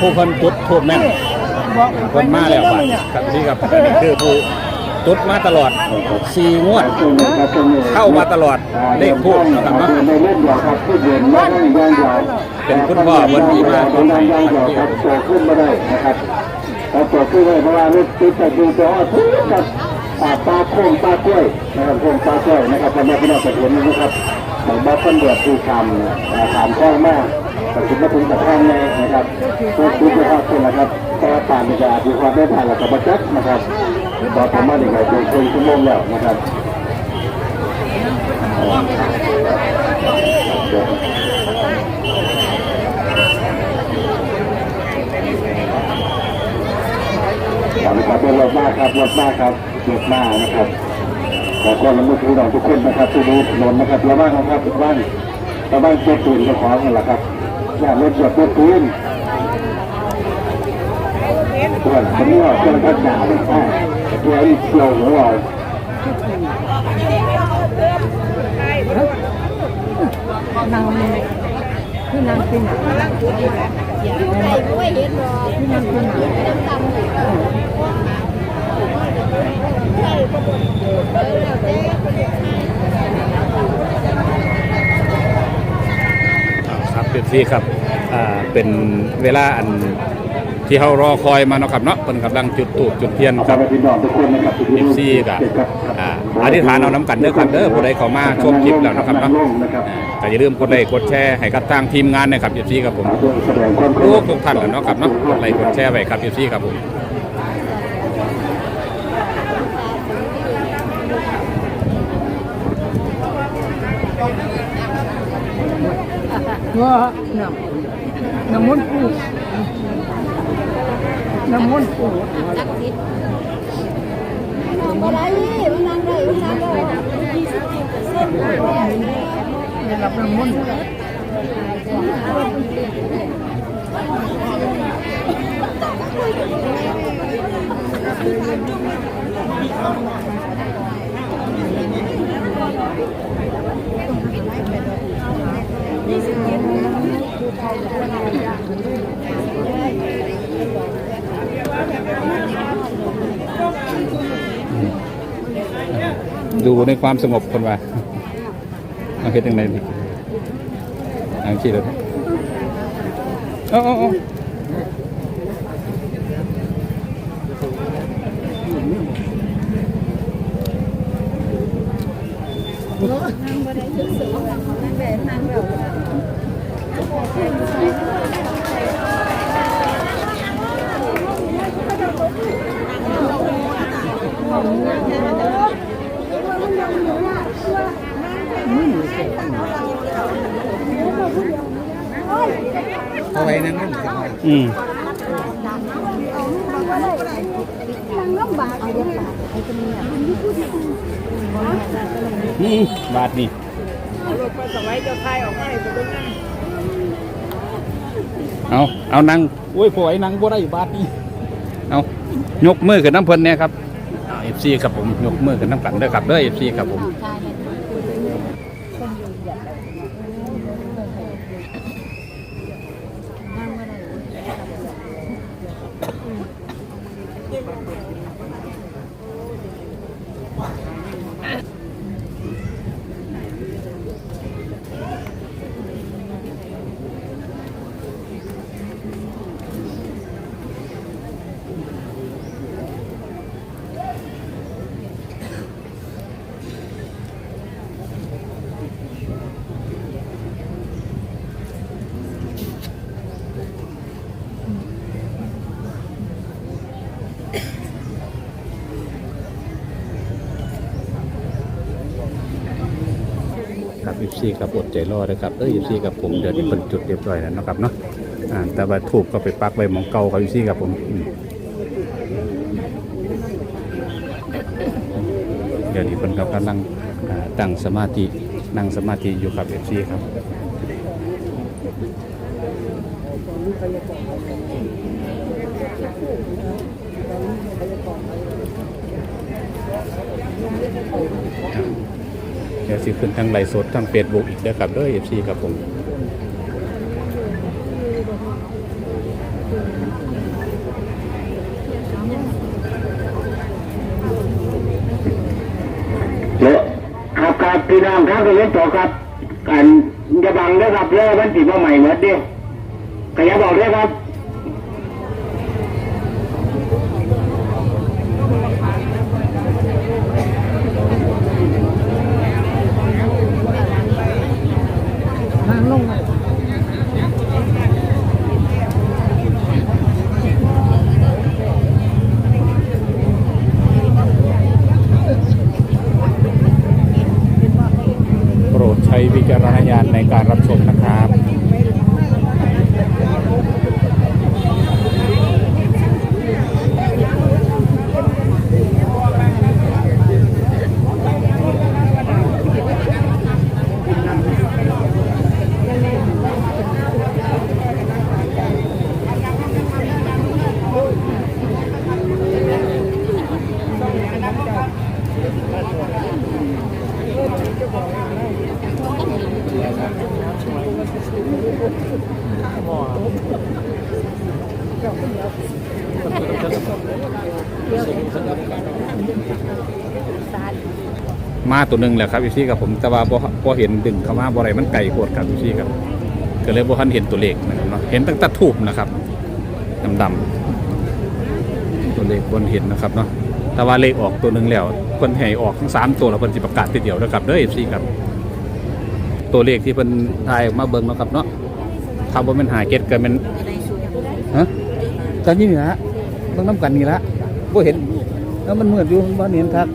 ผู้คนจุดทูบแม่นคนมาแล้วบัดครับที่ครับอันนี้คือผู้จุดมาตลอดสี่งวด เข้ามาตลอดเลขทูบนะครับเนาะเล่นเดียวครับที่เดือนว่าเป็นคุณพ่อวันดีมากเป็นย่างยาวครับโตขึ้นมาได้นะครับเราโตขึ้นได้เพราะว่ารถติดแต่ดูแต่ว่าทุกกับอ่าปลาโค้งปลากล้วยนะครับโค้งปลากล้วยนะครับพ่อแม่พี่น้องเกษตรนะครับของบ้านต้นเดือดคือคำอ่าถามข้องมาก แต่คิดว่าถึงกระท่อมเลยนะครับตัวคุณจะทอดเป็นนะครับแต่ว่าผ่านจะดูความได้ผ่านหลักกระบัจักนะครับต่อประมาณหนึ่งชั่วโมงชั่วโมงแล้วนะครับขอบคุณครับรถมากครับรถมากครับรถมากนะครับขอความร่วมมือทุกท่านทุกคนนะครับทุกรู้ถนนนะครับระวังนะครับระวังระวังเจ็บปืนเจะขอกันละครับ อย่ารถเจ็บปืนปืนส่วนคนนี้เจ้าหน้าที่ด่าเลยใช่ตัวไอ้เชียวหัวเรานางคือนางเป็นหนังได้ด้วยเห็นหรอคือนางเป็นหนังน้ตำเลยใช่ก็บ่นเออแล้วแต่ เป็นที่ครับอ่าเป็นเวลาอันที่เขารอคอยมาเนาะครับเนาะเป็นกำลังจุดตูบจุดเทียนขคอรับบคุณพี่น้องทุกคนนะครับเอฟซีกับอ่าอธิษฐานเอาน้ำกันเด้อครับเด้อผู้ใดเข้ามาชมคลิปแล้วนะครับเนาะอ่าก็อย่าลืมกดไลค์กดแชร์ให้กับทางทีมงานนะครับเอฟซีครับผมแสดงความทุกทุกท่านแหละเนาะครับเนาะกดไลค์กดแชร์ไว้ครับเอฟซีครับผม ว่าน้ำน้ำมันปูน้ำมันปูจักทิศน้องบ่ไดูในความสงบคนว่าเอาเฮ็ดยังไงดีเอาขี้เลยเออ เอาไว้นั่นอืมนั่งลำบากเอาเดี๋ยวไอ้คนนี้อะอืมบาทนี่ เอาเอานั่งโอ้ยพอไอ้นั่งบ่ได้บาทนี่เอายกมือขึ้นน้ำเพิ่นเนี่ยครับเอฟซีครับผมยกมือขึ้นน้ำกันเด้อครับเด้อเอฟซีครับผม ครับอีซีครับอดใจรอเลยครับเอออีซีกับผมเดี๋ยวนี้เป็นจุดเรียบร้อยแล้วนะครับเนาะอ่าแต่ว่าถูกก็ไปปักไว้มองเก่าครับอีซีกับผมเดี๋ยวนี้เป็นกับกำลังตั้งสมาธินั่งสมาธิอยู่ครับเอฟซีครับ เดี๋ยวสิขึ้นทั้งไลฟ์สดทั้งเฟซบุ๊กอีกนะครับด้วยเอฟซีครับผมเลือครับครับพี่น้องครับก็ยังต่อครับกันจะบังนะครับเรื่องมันติดมาใหม่เหมือนเดียวขยับบอกด้วยครับ garam มาตัวหนึ่งแหละครับพี่ซี่กับผมแต่ว่าพอเห็นดึงเข้ามาบ่อะไรมันไก่โคตรครับพี่ซี่ครับก็เลยบ่ทันเห็นตัวเลขนะครับเนาะเห็นตั้งแต่ทูบนะครับดำๆตัวเลขบนเห็นนะครับเนาะแต่ว่าเลขออกตัวหนึ่งแล้วเพิ่นให้ออกทั้งสามตัวแล้วเพิ่นสิประกาศทีเดียวนะครับเด้อพี่ครับ ตัวเลขที่เพิ่นทายออกมาเบิ่งนะครับเนาะถ้าบ่แม่นหาเก็ตก็แม่นฮะ ตอนนี้นี่ละเบิ่งน้ำกันนี่ละบ่เห็นแล้วมันมืดอยู่บ่เห็นครับ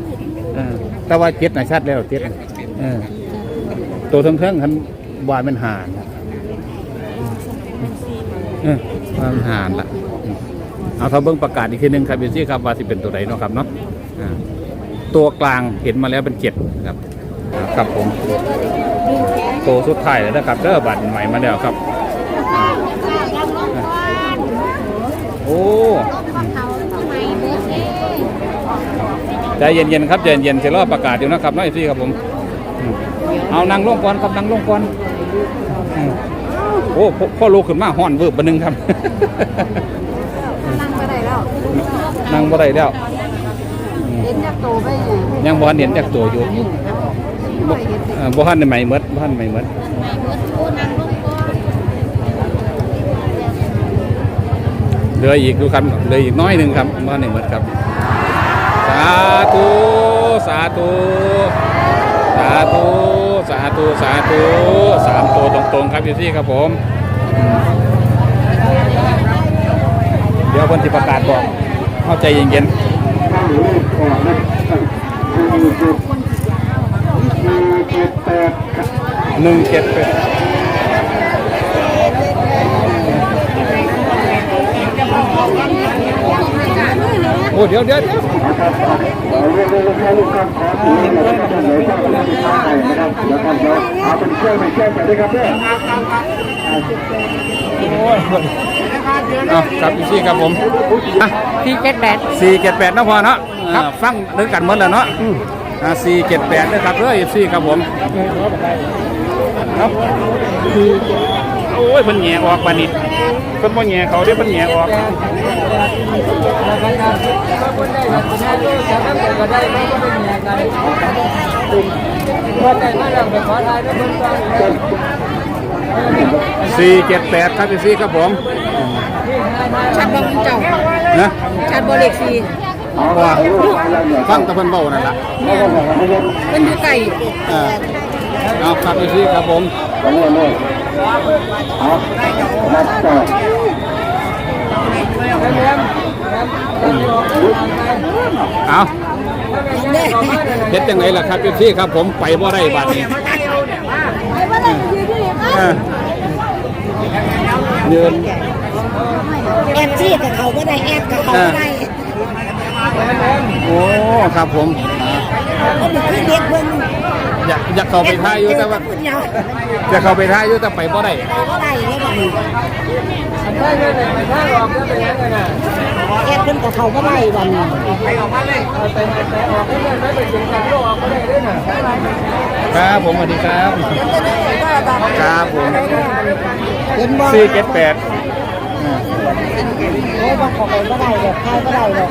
แต่ว่าเจ็ดน่ะชัดแล้วเจ็ดน่ะเออตัวทั้งทั้งคันวายมันหานเออวายมันหานละเอาเขาเบิ้งประกาศอีกทีหนึงครับพี่ซี่ครับว่าสิเป็นตัวใดเนาะครับเนาะตัวกลางเห็นมาแล้วเป็นเจ็ดครับ ครับผม ตัวสุดท้ายแล้วนะครับเด้อบัตรใหม่มาแล้วครับอ่า โอ้เขาทำไมเบิร์ดเด้ใจเย็นๆครับใจเย็นๆเสร็จรอบประกาศอยู่นะครับน้อยพี่ครับผมอืมเอานั่งลงก่อนครับนั่งลงก่อนอืมโอ้พ่อพ่อลูกขึ้นมาห่อนเวิร์บบันหนึงครับนั่งก็ได้แล้วนั่งบ่ได้แล้วอืมเห็นจากโตไปเนี่ยยังบ่ทันเห็นจากตัวอยู่ไม่เห็นเอ่อบ่ทันได้ใหม่หมดบ่ทันใหม่หมดไม่เบิร์ดโอ้นั่งลงก่อน เหลืออีกดูครับเหลืออีกน้อยหนึ่งครับบ่ทันได้หมดครับ สาธุ สาธุ สาธุ สาธุ สาธุสามตัวตรงๆครับอยู่ที่ครับผม เดี๋ยวคนที่ประกาศบอกเข้าใจเย็นข้างหนะสี่เจ็ดสี่เจ็ดแปดครับ ๆหนึ่ง เดี๋ยวเดี๋ยวเดี๋ยวครับเอาเรื่องเรื่องแค่ลูกครับขอถือให้เราจะเหลือเจ้าหน้าที่ทางไหนนะครับแล้ยวเอาเป็นเครื่องไปแจ้งไปด้วยครับเพื่อนครับอีซี่ครับผมสี่เจ็ดแปดสี่เจ็ดแปดนะพอเนาะฟังนึกกันหมดแล้วเนาะสี่เจ็ดแปดนะครับเด้อซี่ครับผมครับโอ้ยเพิ่นแหงออกปานนี้เพิ่นบ่แหงเขาเด้อเพิ่นแหงออกก็ได้ไม่ก็เป็นอย่างไรพอใจมาแล้วไปขอทายด้วยเพื่อนฟังสี่เจ็ดแปดครับพี่ซี่ครับผมชัดบ่มันเจ้านะชัดบ่เลขสี่เอาว่าลูกอะไรเนี่ยฟังแตะเพิ่นเบ้านั่นล่ะแล้วก็บอกว่าไม่ใช่มันอยู่ไกลเออเอาครับพี่ซี่ครับผม เอาเลยเลยเอานับต่อเอาเฮ็ดจังไงล่ะครับพี่ซี่ครับ ผมไปบ่ได้บัดนี้ไอ้ว่าอะไรยืนอยู่นี่เออยืนแอบจี้กับเขาก็ได้แอบกับเขาก็ได้โอ้ ครับผมเขาบอกขึ้นเด็กเบิ่ง อยากอยากเข้าไปท่าอยู่แต่ว่าคุณยาวอยากเข้าไปท่าอยู่แต่ไปบ่ได้เขาก็ได้แล้วแบบนี้ถ้าเงินไหนถ้าออกก็เป็นยังไงน่ะแอบขึ้นกับเขาก็ได้วันนี้เอาไปไปออกให้เงินไม่ไปถึงการโลกออกก็ได้ด้วยน่ะครับผมสวัสดีครับ ครับผมเห็นบ่สี่เจ็ดแปด โอ้ยบางของไปก็ได้ดอกท้ายก็ได้ดอก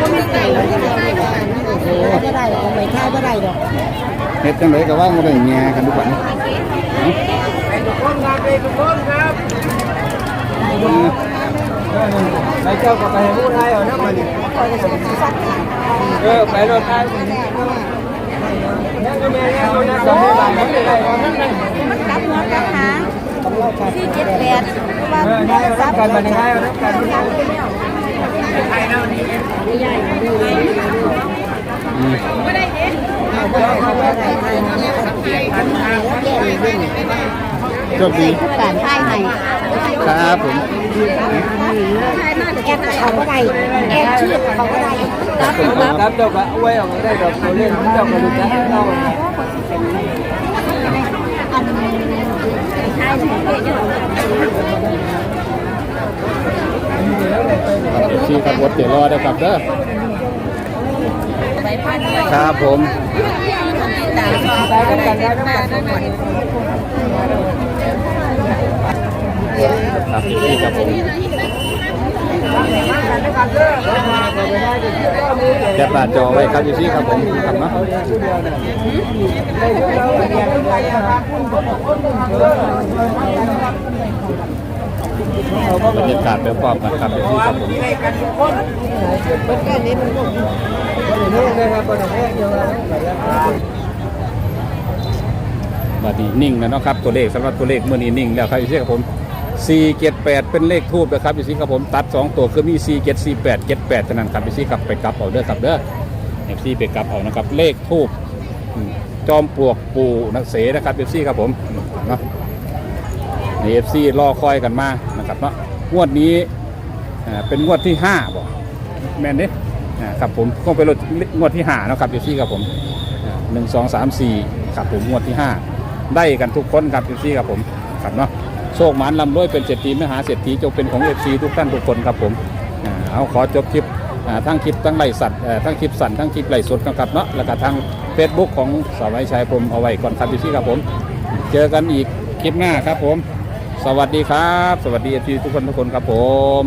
ก็ไม่ได้เลยก็ได้ดอกไปท้ายก็ได้ดอกเฮ็ดจังไดก็ว่าบ่ได้แง่กันทุกวันทุกคนครับทุกคนครับไปเจ้าก็ไปพูดไทยเอานะมันเออไปรถไทยยังก็ไม่ได้เอานะสองบาทไม่ได้เอานั่นนั่นมันกลับหัวกลับหาง สี่เจ็ดแปดเพราะว่าเออได้เอาน้ำกันมาได้เอาน้ำกันอืมไม่ได้เขาไม่ได้ไทยนะแล้วแก่เลยด้วยโชคดีการไทยให้ครับผมแอดเขาก็ได้แอดชื่อเขาก็ได้รับรับรับเจ้าก็เอาไว้เอาได้ดอกตัวเล่นเจ้าก็รู้จักเรา อันไทยให้ เยอะเดี๋ยวชี้ครับรถเดี๋ยวรอได้ครับเด้อไปพันครับผมตาสองได้กันกันได้กันครับชี้ครับผม แคปหน้าจอไว้ครับอยู่ที่ครับผมครับเนาะบรรยากาศไปพร้อมกันครับอยู่ที่ครับผมแค่นี้มันก็นี่นะครับบนแค่เดียวกันบัดนี้นิ่งแล้วเนาะครับตัวเลขสำหรับตัวเลขเมื่อนี้นิ่งแล้วครับอยู่ที่ครับผม 4 7 8 เป็นเลขทูบนะครับอยู่ที่ครับผมตัด 2 ตัวคือมี 4 7 4 8 7 8เท่านั้นครับอยู่ที่ครับไปกลับเอาเด้อครับเด้อ FC ไปกลับเอานะครับเลขทูบจอมปลวกปูนักเสนะครับ FC ครับผมเนาะใน FC รอคอยกันมานะครับเนาะงวดนี้เป็นงวดที่5บ่แม่นเด้อ่ครับผมก็เป็นงวดที่5นะครับ FC ครับผมอ่าหนึ่งสองสามสี่ครับผมงวดที่ 5 ได้กันทุกคนครับ FC ครับผมครับเนาะ โชคหมานลำรวยเป็นเศรษฐีมหาเศรษฐีจงเป็นของเอฟซีทุกท่านทุกคนครับผมเอาขอจบคลิปทั้งคลิปทั้งไลฟ์สัตว์ทั้งคลิปสั่นทั้งคลิปไลฟ์สดนะครับเนาะแล้วก็ทางเฟซบุ๊กของสวัยชัยพรมเอาไว้ก่อนครับพี่ครับผม เจอกันอีกคลิปหน้าครับผม สวัสดีครับ สวัสดีทีทุกคนทุกคนครับผม